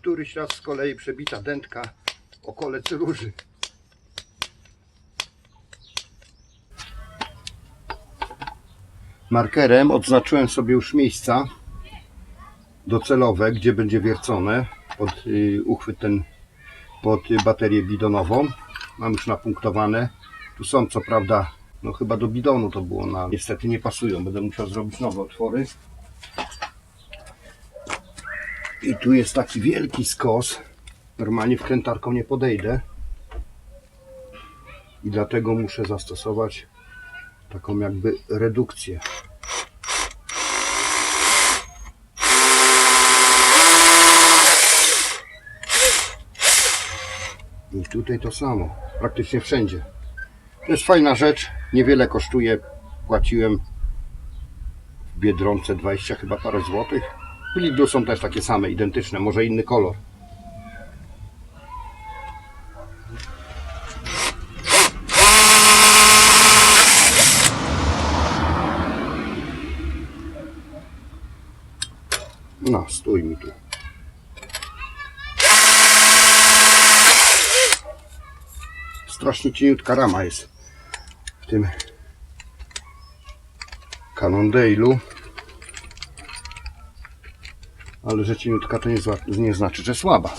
któryś raz z kolei przebita dętka o kolec róży. Markerem odznaczyłem sobie już miejsca docelowe, gdzie będzie wiercone pod y, uchwyt ten pod baterię bidonową. Mam już napunktowane. Tu są co prawda, no chyba do bidonu to było, na, niestety nie pasują. Będę musiał zrobić nowe otwory. I tu jest taki wielki skos. Normalnie wkrętarką nie podejdę. I dlatego muszę zastosować taką jakby redukcję. I tutaj to samo, praktycznie wszędzie. To jest fajna rzecz, niewiele kosztuje. Płaciłem w Biedronce 20 chyba parę złotych. W Lidlu są też takie same, identyczne, może inny kolor. No, stój mi tu. Strasznie cieniutka rama jest w tym Cannondale'u. Ale że cieniutka to nie, zła- nie znaczy, że słaba.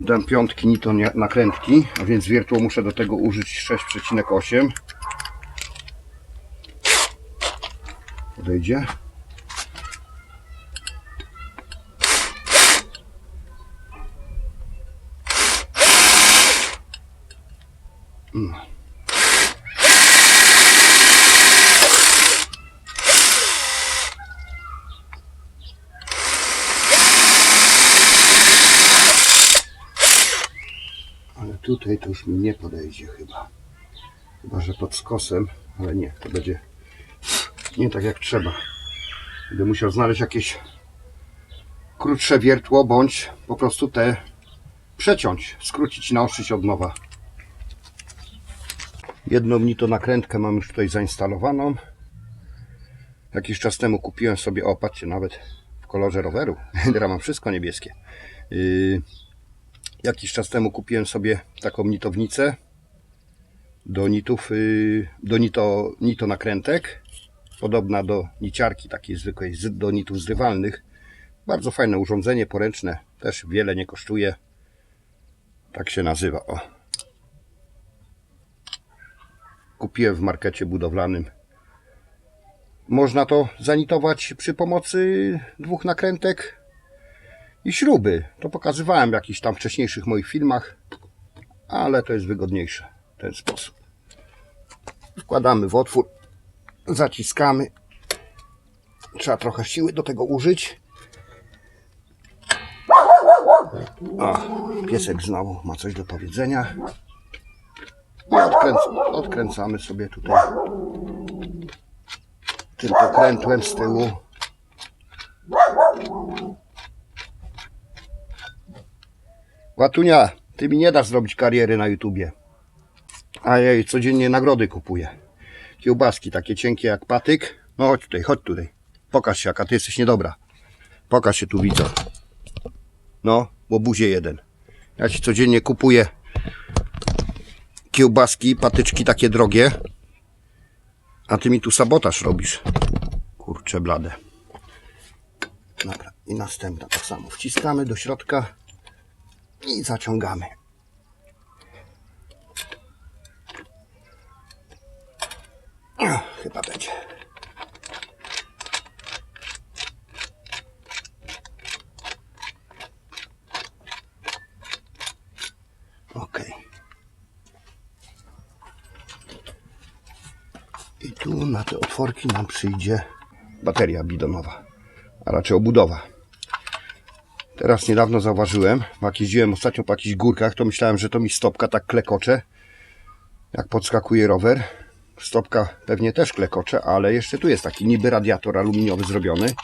Dam piątki nito nie- nakrętki, a więc wiertło muszę do tego użyć 6,8. Podejdzie. Ale tutaj to już mi nie podejdzie chyba. Chyba, że pod skosem, ale nie, to będzie nie tak jak trzeba. Będę musiał znaleźć jakieś krótsze wiertło, bądź po prostu te przeciąć, skrócić, naostrzyć od nowa. Jedną nito nakrętkę mam już tutaj zainstalowaną. Jakiś czas temu kupiłem sobie, o patrzcie, nawet w kolorze roweru. Teraz mam wszystko niebieskie. Yy, jakiś czas temu kupiłem sobie taką nitownicę do nitów, yy, do nito, nito nakrętek. Podobna do niciarki takiej zwykłej, do nitów zrywalnych. Bardzo fajne urządzenie, poręczne. Też wiele nie kosztuje. Tak się nazywa. O. Kupiłem w markecie budowlanym. Można to zanitować przy pomocy dwóch nakrętek i śruby. To pokazywałem w jakichś tam wcześniejszych moich filmach, ale to jest wygodniejsze w ten sposób. Wkładamy w otwór, zaciskamy. Trzeba trochę siły do tego użyć. O, piesek znowu ma coś do powiedzenia. I odkręc odkręcamy sobie tutaj tym pokrętłem z tyłu. Łatunia, ty mi nie dasz zrobić kariery na YouTubie. A jej codziennie nagrody kupuję. Kiełbaski takie cienkie jak patyk. No chodź tutaj, chodź tutaj. Pokaż się, jaka ty jesteś niedobra. Pokaż się tu widzę. No, łobuzie jeden. Ja ci codziennie kupuję kiełbaski, patyczki takie drogie. A ty mi tu sabotaż robisz. Kurcze blade. Dobra, i następna tak samo. Wciskamy do środka i zaciągamy. O, chyba będzie. Ok. I tu na te otworki nam przyjdzie bateria bidonowa, a raczej obudowa. Teraz niedawno zauważyłem, jak jeździłem ostatnio po jakichś górkach, to myślałem, że to mi stopka tak klekocze, jak podskakuje rower. Stopka pewnie też klekocze, ale jeszcze tu jest taki niby radiator aluminiowy zrobiony.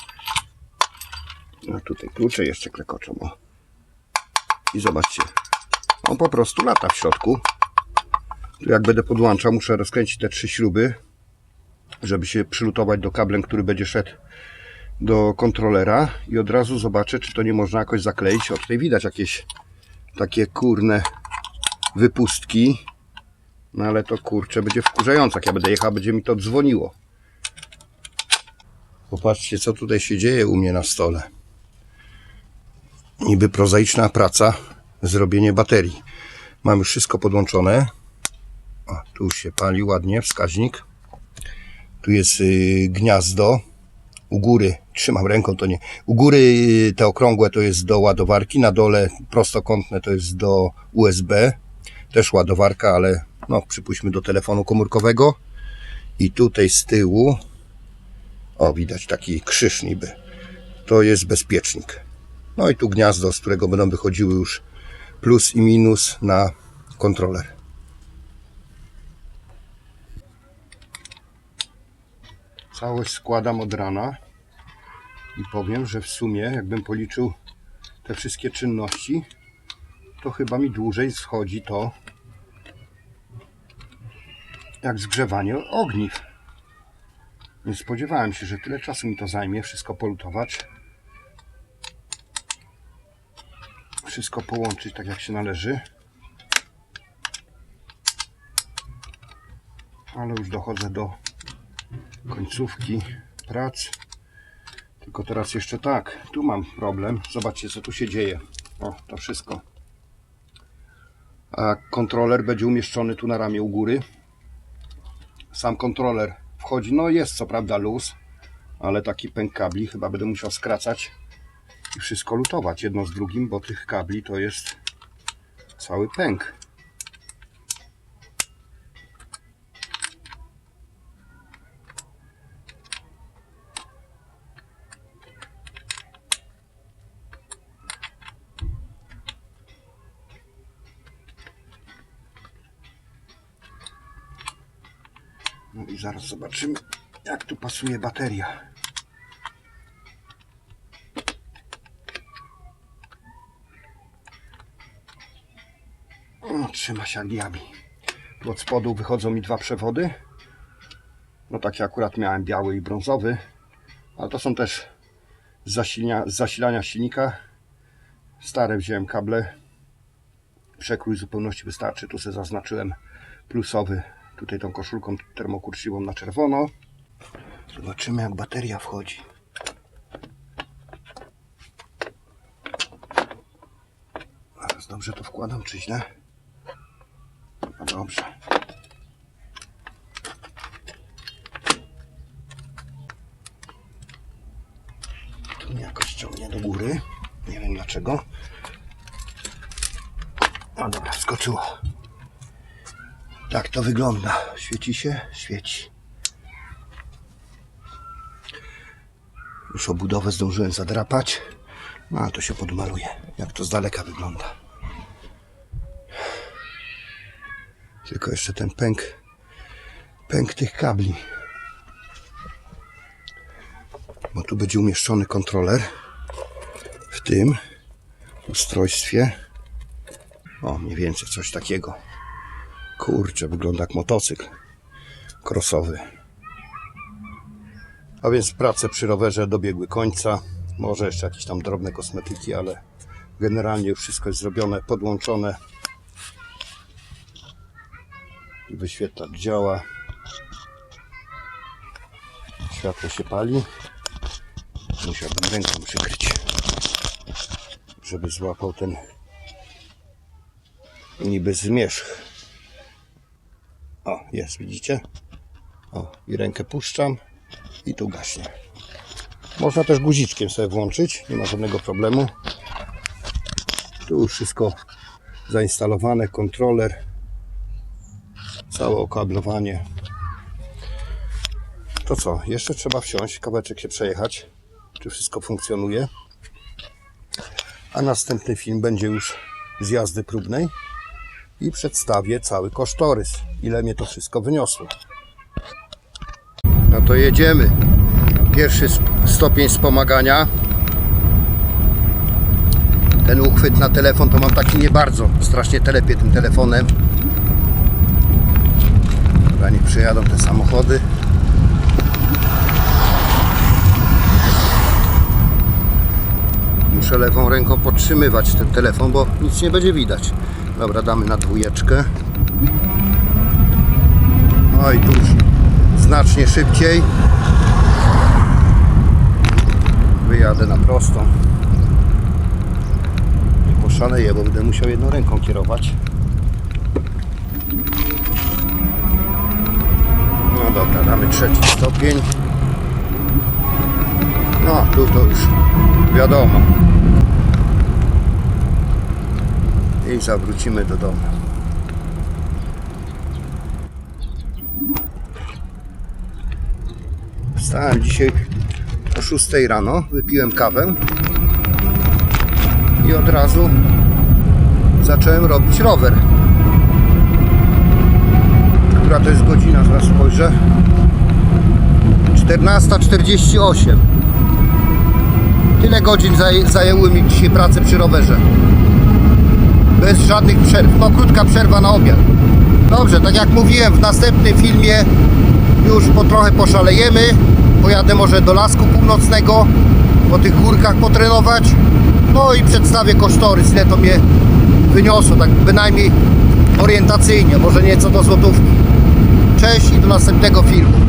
No tutaj klucze jeszcze klekoczą. O. I zobaczcie, on po prostu lata w środku. Tu jak będę podłączał, muszę rozkręcić te trzy śruby, żeby się przylutować do kablem, który będzie szedł do kontrolera i od razu zobaczę, czy to nie można jakoś zakleić. O, tutaj widać jakieś takie kurne wypustki. No ale to kurczę będzie wkurzające. Jak ja będę jechał, będzie mi to dzwoniło. Popatrzcie, co tutaj się dzieje u mnie na stole. Niby prozaiczna praca, zrobienie baterii. Mam już wszystko podłączone. O, tu się pali ładnie wskaźnik. Tu jest y, gniazdo. U góry, trzymam ręką, to nie. U góry y, te okrągłe to jest do ładowarki, na dole prostokątne to jest do USB. Też ładowarka, ale no przypuśćmy do telefonu komórkowego. I tutaj z tyłu, o widać taki krzyż niby. To jest bezpiecznik. No i tu gniazdo, z którego będą wychodziły już plus i minus na kontroler. Całość składam od rana i powiem, że w sumie, jakbym policzył te wszystkie czynności, to chyba mi dłużej schodzi to jak zgrzewanie ogniw. Nie spodziewałem się, że tyle czasu mi to zajmie, wszystko polutować. Wszystko połączyć tak jak się należy. Ale już dochodzę do końcówki prac. Tylko teraz jeszcze tak, tu mam problem. Zobaczcie co tu się dzieje. O, to wszystko. A kontroler będzie umieszczony tu na ramię u góry. Sam kontroler wchodzi, no jest co prawda luz, ale taki pęk kabli chyba będę musiał skracać i wszystko lutować jedno z drugim, bo tych kabli to jest cały pęk. No i zaraz zobaczymy, jak tu pasuje bateria. O, trzyma się jak. Tu od spodu wychodzą mi dwa przewody. No takie akurat miałem biały i brązowy. Ale to są też z, zasilania, z zasilania silnika. Stare wziąłem kable. Przekrój zupełności wystarczy. Tu sobie zaznaczyłem plusowy tutaj tą koszulką termokurczywą na czerwono. Zobaczymy jak bateria wchodzi. Zaraz dobrze to wkładam, czy źle? No dobrze. Tu mnie jakoś ciągnie do góry. Nie wiem dlaczego. No dobra, wskoczyło. Tak to wygląda. Świeci się? Świeci. Już obudowę zdążyłem zadrapać. No a to się podmaluje. Jak to z daleka wygląda. Tylko jeszcze ten pęk. Pęk tych kabli. Bo tu będzie umieszczony kontroler. W tym ustrojstwie. O, mniej więcej coś takiego. Kurczę, wygląda jak motocykl crossowy. A więc prace przy rowerze dobiegły końca. Może jeszcze jakieś tam drobne kosmetyki, ale generalnie już wszystko jest zrobione, podłączone. Wyświetlacz działa. Światło się pali. Musiałbym ręką przykryć, żeby złapał ten niby zmierzch. O, jest, widzicie? O, i rękę puszczam i tu gaśnie. Można też guziczkiem sobie włączyć, nie ma żadnego problemu. Tu już wszystko zainstalowane, kontroler, całe okablowanie. To co, jeszcze trzeba wsiąść, kawałeczek się przejechać, czy wszystko funkcjonuje. A następny film będzie już z jazdy próbnej i przedstawię cały kosztorys, ile mnie to wszystko wyniosło. No to jedziemy. Pierwszy stopień wspomagania. Ten uchwyt na telefon to mam taki nie bardzo. Strasznie telepię tym telefonem. Dobra, przyjadą te samochody. Muszę lewą ręką podtrzymywać ten telefon, bo nic nie będzie widać. Dobra, damy na dwójeczkę. Oj, tu już znacznie szybciej. Wyjadę na prostą. Nie poszaleję, bo będę musiał jedną ręką kierować. No dobra, damy trzeci stopień. No, tu to już wiadomo. Zawrócimy do domu. Wstałem dzisiaj o 6 rano, wypiłem kawę i od razu zacząłem robić rower. Która to jest godzina? Zaraz spojrzę. 14.48. Tyle godzin zaj- zajęły mi dzisiaj pracę przy rowerze. Bez żadnych przerw. No krótka przerwa na obiad. Dobrze, tak jak mówiłem, w następnym filmie już po trochę poszalejemy. Pojadę może do Lasku Północnego, po tych górkach potrenować. No i przedstawię kosztorys, ile to mnie wyniosło, tak bynajmniej orientacyjnie, może nieco do złotówki. Cześć i do następnego filmu.